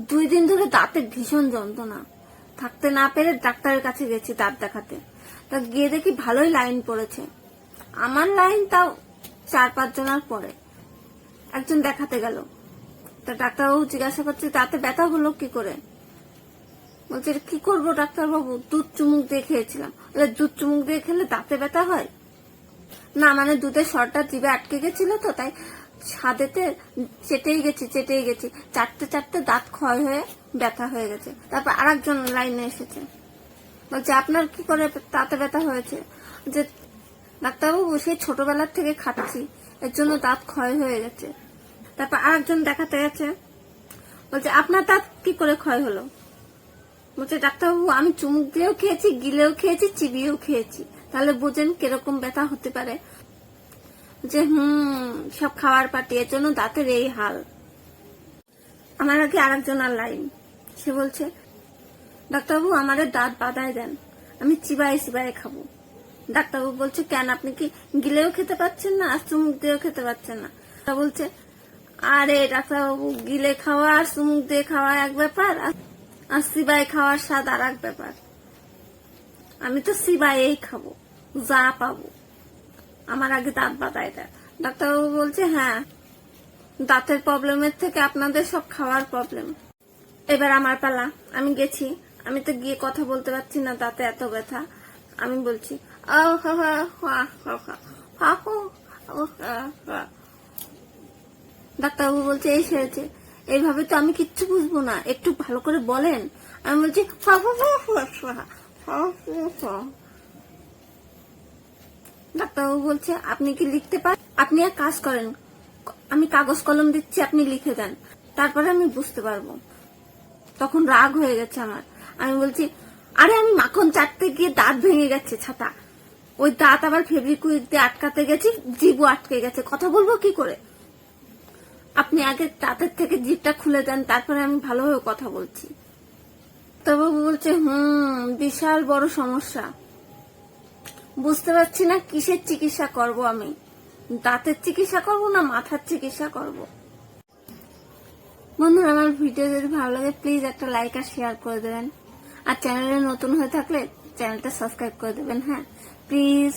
দুই দিন ধরে দাঁতে ভীষণ যন্ত্রণা। থাকতে না পেরে ডাক্তারের কাছে গেছি দাঁত দেখাতে। তা গিয়ে দেখি ভালোই লাইন পড়েছে। আমার লাইন তাও চার পাঁচ জনের পরে। একজন দেখাতে গেল। তা ডাক্তারবাবু জিজ্ঞাসা করছে, দাঁতে ব্যথা হলো কি করে? বলছে, কি করব ডাক্তারবাবু? দুধ চুমুক দিয়ে খেয়েছিলাম। দুধ চুমুক দিয়ে খেলে দাঁতে ব্যথা হয়? না মানে দুধের সরটা জিভে আটকে গেছিল তো, তাই স্বাদেতে চেটেই গেছি চেটেই গেছি। চারটে চারটে দাঁত ক্ষয় হয়ে ব্যথা হয়ে গেছে। তারপর আরেকজন লাইনে এসেছে। বলছে, আপনার কি করে দাঁতে ব্যথা হয়েছে? যে, ডাক্তারবাবু সেই ছোটবেলার থেকে খাচ্ছি। এর জন্য দাঁত ক্ষয় হয়ে গেছে। তারপর আরেকজন দেখাতে গেছে। বলছে, আপনার দাঁত কি করে ক্ষয় হলো? বলছে, ডাক্তারবাবু, আমি চুমুক দিয়েও খেয়েছি, গিলেও খেয়েছি, চিবিয়েও খেয়েছি। তাহলে বুঝেন কীরকম ব্যথা হতে পারে। যে, হুম, সব খাবার পাটি এর জন্য দাঁতের এই হাল। আমার আগে আর লাইন। সে বলছে, ডাক্তারবাবু আমাদের দাঁত বাদায় দেন, আমি চিবাই চিবাই খাব। ডাক্তারবাবু বলছে, কেন, আপনি কি গিলেও খেতে পাচ্ছেন না আর চুমুক দিয়েও খেতে পাচ্ছেন না? তা বলছে, আরে, ডাক্তারবাবু, গিলে খাওয়া আর চুমুক দিয়ে খাওয়া এক ব্যাপার আর- সিবাই খাওয়ার স্বাদ আর এক ব্যাপার। আমি তো সিবাইয়েই খাব, যা পাবো। আমার আগে দাঁত বাতায় দেয় ডাক্তারবাবু বলছে হ্যাঁ দাঁতের প্রবলেমের থেকে আপনাদের সব খাওয়ার প্রবলেম এবার আমার পালা আমি গেছি আমি তো গিয়ে কথা বলতে পারছি না দাঁতে এত ব্যথা আমি বলছি। ডাক্তারবাবু বলছে এই সেরেছে এইভাবে তো আমি কিচ্ছু বুঝব না একটু ভালো করে বলেন আমি বলছি। ডাক্তারবাবু বলছে আপনি কি লিখতে পারেন আপনি এক কাজ করেন। আমি কাগজ কলম দিচ্ছি, আপনি লিখে দেন। তারপরে আমি বুঝতে পারব। তখন রাগ হয়ে গেছে আমার। আমি বলছি, আরে আমি মাখন চাটতে গিয়ে দাঁত ভেঙে গেছে, ছাতা। ওই দাঁত আবার ফেব্রিকুইক দিয়ে আটকাতে গেছি জিবু আটকে গেছে। কথা বলব কি করে? আপনি আগে দাঁতের থেকে জিভটা খুলে দেন, তারপরে আমি ভালোভাবে কথা বলছি। তবে বলছে, হুম, বিশাল বড় সমস্যা। বুঝতে পারছি না কিসের চিকিৎসা করব আমি? দাঁতের চিকিৎসা করব না মাথার চিকিৎসা করব? বন্ধুরা, আমার ভিডিও যদি ভালো লাগে প্লিজ একটা লাইক আর শেয়ার করে দেবেন। আর চ্যানেলে নতুন হয়ে থাকলে চ্যানেলটা সাবস্ক্রাইব করে দেবেন হ্যাঁ? প্লিজ